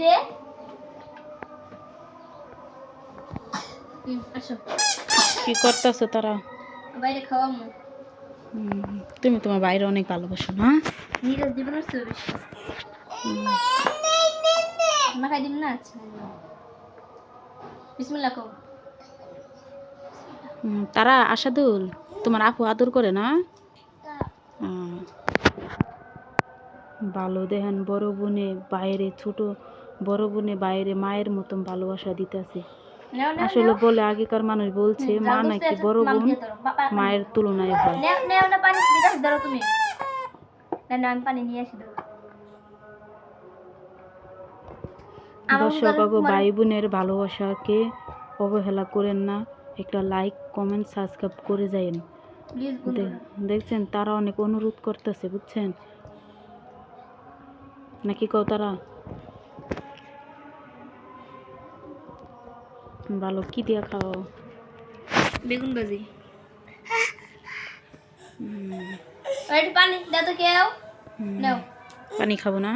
রে কি করতেছো তারা? বাইরে খাওয়ামু। হুম, তুমি তোমার বাইরে অনেক ভালোবাসো না? নিরাজ দিব না দিব না? আচ্ছা। বিসমিল্লাহ কও। তারা আশাদুল তোমার আপু আদর করে না? হুম। ভালো দেখেন বড় বোনে বাইরে ছোট বড় বোনে বাইরে মায়ের মতন ভালোবাসা দিতেছে। আসলে বলে আগেকার মানুষ বলছে মা নাকি বড় বোন মায়ের তুলনায় হয়। ধরো তুমি। না আমি পানি নিয়ে আসি ধরো। দর্শক মুখে ভাই বোনের ভালোবাসাকে অবহেলা করেন না। একটা লাইক কমেন্ট সাবস্ক্রাইব করে যাইন। দেখছেন তারা অনেক অনুরোধ করতেছে বুঝছেন? নাকি কও তারা? ভালো কি দিয়া খাও? বেগুন ভাজি পানি দাও তো কেউ নাও। পানি খাব না?